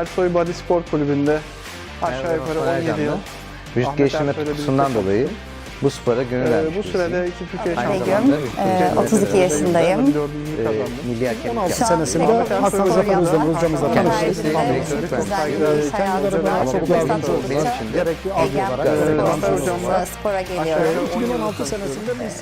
Ersoy Body Spor Kulübü'nde aşağı Merhaba, yukarı Osman 17 Ercanlı. yıl. Vücut geliştirme tutkusundan dolayı bu spora gönül Ee, vermiş bu sürede iki Türkiye şampiyonu. zamanda Begüm, vücut e, geliştirme 32 yaşındayım. Ee, kazandım. milli hakemlik 16 yaptım. senesinde Hasan Zafer Özdemir hocamızla tanıştık. Kendileri bana var. çok yardımcı oldular. Gerekli algı olarak. Ee, spora geliyorum. yukarı 10 yıl 2016 senesinde biz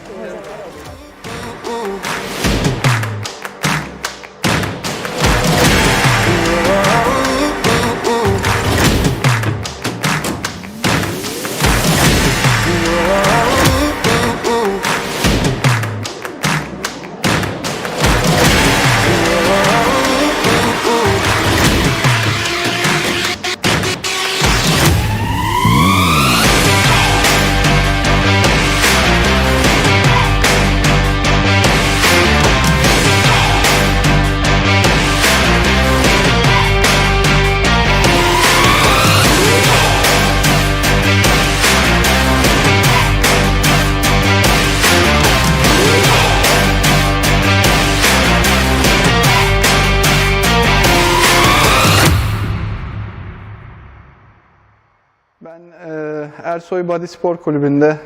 Ersoy Body Spor Kulübü'nde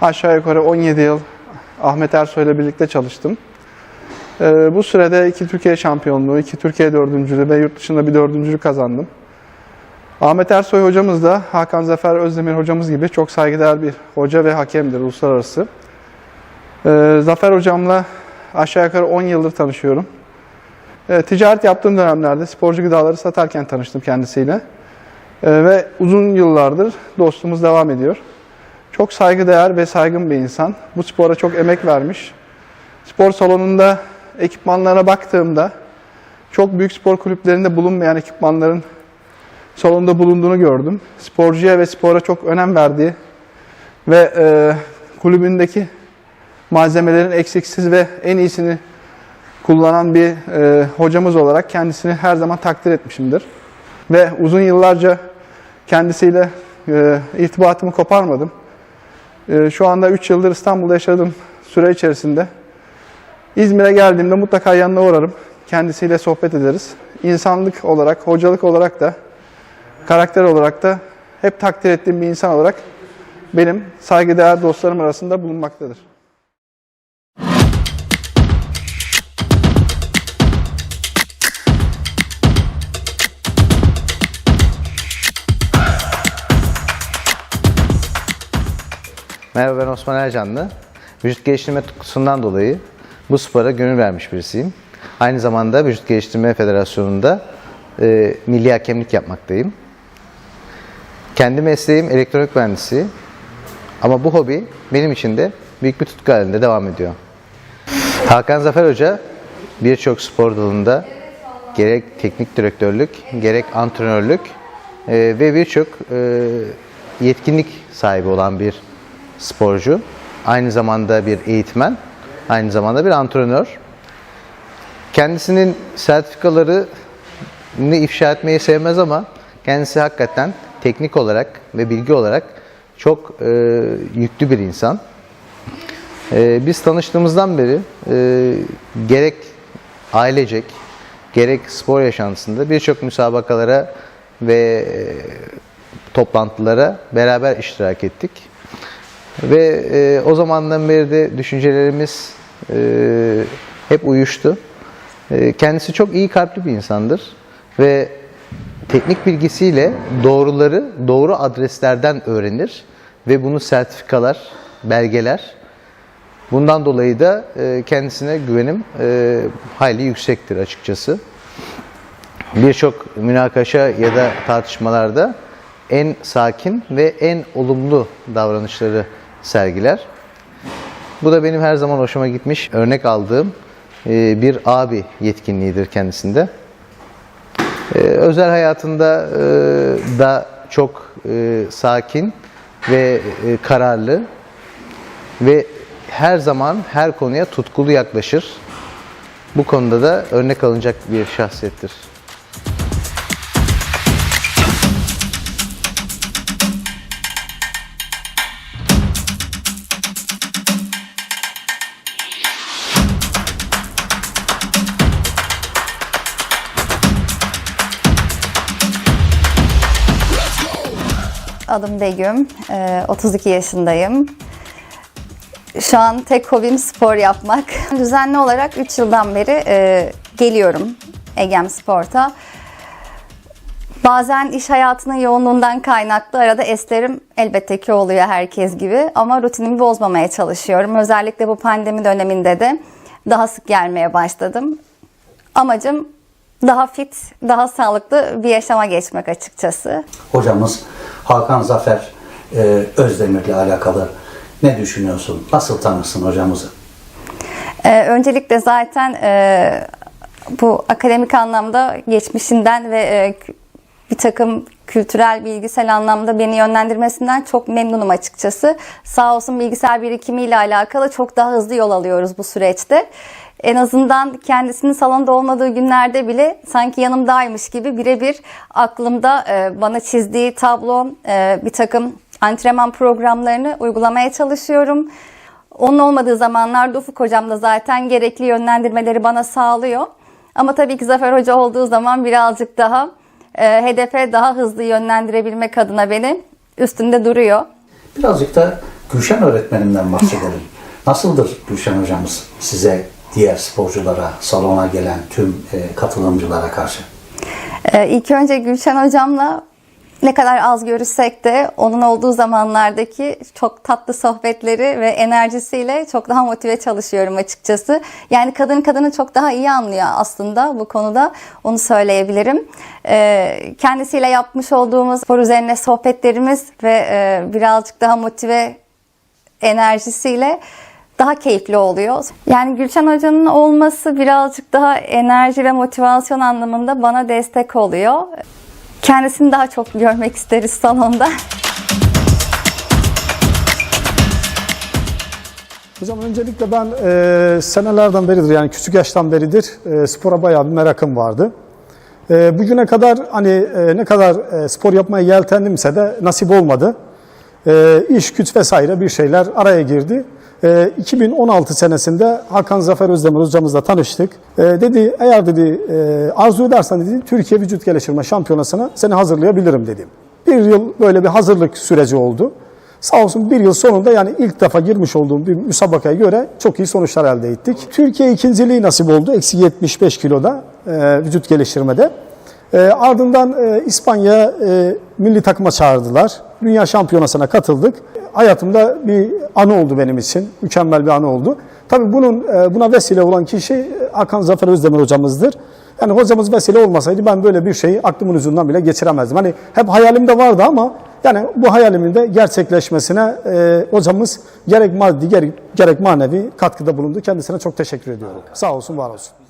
aşağı yukarı 17 yıl Ahmet Ersoy ile birlikte çalıştım. E, bu sürede iki Türkiye şampiyonluğu, iki Türkiye dördüncülüğü ve yurt dışında bir dördüncülük kazandım. Ahmet Ersoy hocamız da Hakan Zafer Özdemir hocamız gibi çok saygıdeğer bir hoca ve hakemdir uluslararası. E, Zafer hocamla aşağı yukarı 10 yıldır tanışıyorum. E, ticaret yaptığım dönemlerde sporcu gıdaları satarken tanıştım kendisiyle. Ee, ve uzun yıllardır dostluğumuz devam ediyor. Çok saygıdeğer ve saygın bir insan. Bu spora çok emek vermiş. Spor salonunda ekipmanlara baktığımda çok büyük spor kulüplerinde bulunmayan ekipmanların salonda bulunduğunu gördüm. Sporcuya ve spora çok önem verdiği ve e, kulübündeki malzemelerin eksiksiz ve en iyisini kullanan bir e, hocamız olarak kendisini her zaman takdir etmişimdir. Ve uzun yıllarca kendisiyle e, irtibatımı koparmadım. E, şu anda 3 yıldır İstanbul'da yaşadığım süre içerisinde İzmir'e geldiğimde mutlaka yanına uğrarım. Kendisiyle sohbet ederiz. İnsanlık olarak, hocalık olarak da, karakter olarak da hep takdir ettiğim bir insan olarak benim saygıdeğer dostlarım arasında bulunmaktadır. Merhaba ben Osman Ercanlı. Vücut geliştirme tutkusundan dolayı bu spora gönül vermiş birisiyim. Aynı zamanda Vücut Geliştirme Federasyonu'nda e, milli hakemlik yapmaktayım. Kendi mesleğim elektronik mühendisi ama bu hobi benim için de büyük bir tutku halinde devam ediyor. Hakan Zafer Hoca birçok spor dalında gerek teknik direktörlük, gerek antrenörlük e, ve birçok e, yetkinlik sahibi olan bir sporcu. Aynı zamanda bir eğitmen, aynı zamanda bir antrenör. Kendisinin sertifikaları ne ifşa etmeyi sevmez ama kendisi hakikaten teknik olarak ve bilgi olarak çok e, yüklü bir insan. E, biz tanıştığımızdan beri e, gerek ailecek, gerek spor yaşantısında birçok müsabakalara ve e, toplantılara beraber iştirak ettik. Ve e, o zamandan beri de düşüncelerimiz e, hep uyuştu. E, kendisi çok iyi kalpli bir insandır ve teknik bilgisiyle doğruları doğru adreslerden öğrenir ve bunu sertifikalar, belgeler. Bundan dolayı da e, kendisine güvenim e, hayli yüksektir açıkçası. Birçok münakaşa ya da tartışmalarda en sakin ve en olumlu davranışları sergiler. Bu da benim her zaman hoşuma gitmiş, örnek aldığım e, bir abi yetkinliğidir kendisinde. E, Özel hayatında e, da çok sakin ve kararlı ve her zaman her konuya tutkulu yaklaşır. Bu konuda da örnek alınacak bir şahsiyettir. Adım Begüm. Ee, 32 yaşındayım. Şu an tek hobim spor yapmak. Düzenli olarak 3 yıldan beri e, geliyorum Egem Sport'a. Bazen iş hayatının yoğunluğundan kaynaklı arada eslerim elbette ki oluyor herkes gibi ama rutinimi bozmamaya çalışıyorum. Özellikle bu pandemi döneminde de daha sık gelmeye başladım. Amacım daha fit, daha sağlıklı bir yaşama geçmek açıkçası. Hocamız Hakan Zafer e, Özdemir'le alakalı ne düşünüyorsun? Nasıl tanırsın hocamızı? Ee, öncelikle zaten e, bu akademik anlamda geçmişinden ve e, bir takım kültürel, bilgisel anlamda beni yönlendirmesinden çok memnunum açıkçası. Sağ olsun bilgisayar birikimiyle alakalı çok daha hızlı yol alıyoruz bu süreçte. En azından kendisinin salonda olmadığı günlerde bile sanki yanımdaymış gibi birebir aklımda e, bana çizdiği tablo, e, bir takım antrenman programlarını uygulamaya çalışıyorum. Onun olmadığı zamanlarda Ufuk Hocam da zaten gerekli yönlendirmeleri bana sağlıyor. Ama tabii ki Zafer Hoca olduğu zaman birazcık daha e, hedefe daha hızlı yönlendirebilmek adına beni üstünde duruyor. Birazcık da Gülşen öğretmenimden bahsedelim. Nasıldır Gülşen hocamız size, diğer sporculara, salona gelen tüm e, katılımcılara karşı? Ee, İlk önce Gülşen hocamla ne kadar az görüşsek de onun olduğu zamanlardaki çok tatlı sohbetleri ve enerjisiyle çok daha motive çalışıyorum açıkçası. Yani kadın kadını çok daha iyi anlıyor aslında bu konuda onu söyleyebilirim. Ee, Kendisiyle yapmış olduğumuz spor üzerine sohbetlerimiz ve e, birazcık daha motive enerjisiyle daha keyifli oluyor. Yani Gülşen Hoca'nın olması birazcık daha enerji ve motivasyon anlamında bana destek oluyor. Kendisini daha çok görmek isteriz salonda. Hocam öncelikle ben e, senelerden beridir yani küçük yaştan beridir e, spora bayağı bir merakım vardı. E, bugüne kadar hani e, ne kadar e, spor yapmaya yeltendimse de nasip olmadı. E, iş güç vesaire bir şeyler araya girdi. E, 2016 senesinde Hakan Zafer Özdemir hocamızla tanıştık. E, dedi eğer dedi e, arzu edersen dedi Türkiye Vücut Geliştirme Şampiyonası'na seni hazırlayabilirim dedi. Bir yıl böyle bir hazırlık süreci oldu. Sağ olsun bir yıl sonunda yani ilk defa girmiş olduğum bir müsabakaya göre çok iyi sonuçlar elde ettik. Türkiye ikinciliği nasip oldu. Eksi 75 kiloda e, vücut geliştirmede. E, ardından e, İspanya milli takıma çağırdılar. Dünya şampiyonasına katıldık. Hayatımda bir anı oldu benim için. Mükemmel bir anı oldu. Tabii bunun e, buna vesile olan kişi e, Hakan Zafer Özdemir hocamızdır. Yani hocamız vesile olmasaydı ben böyle bir şeyi aklımın ucundan bile geçiremezdim. Hani hep hayalimde vardı ama yani bu hayalimin de gerçekleşmesine e, hocamız gerek maddi gerek, gerek manevi katkıda bulundu. Kendisine çok teşekkür ediyorum. Sağ olsun, var olsun.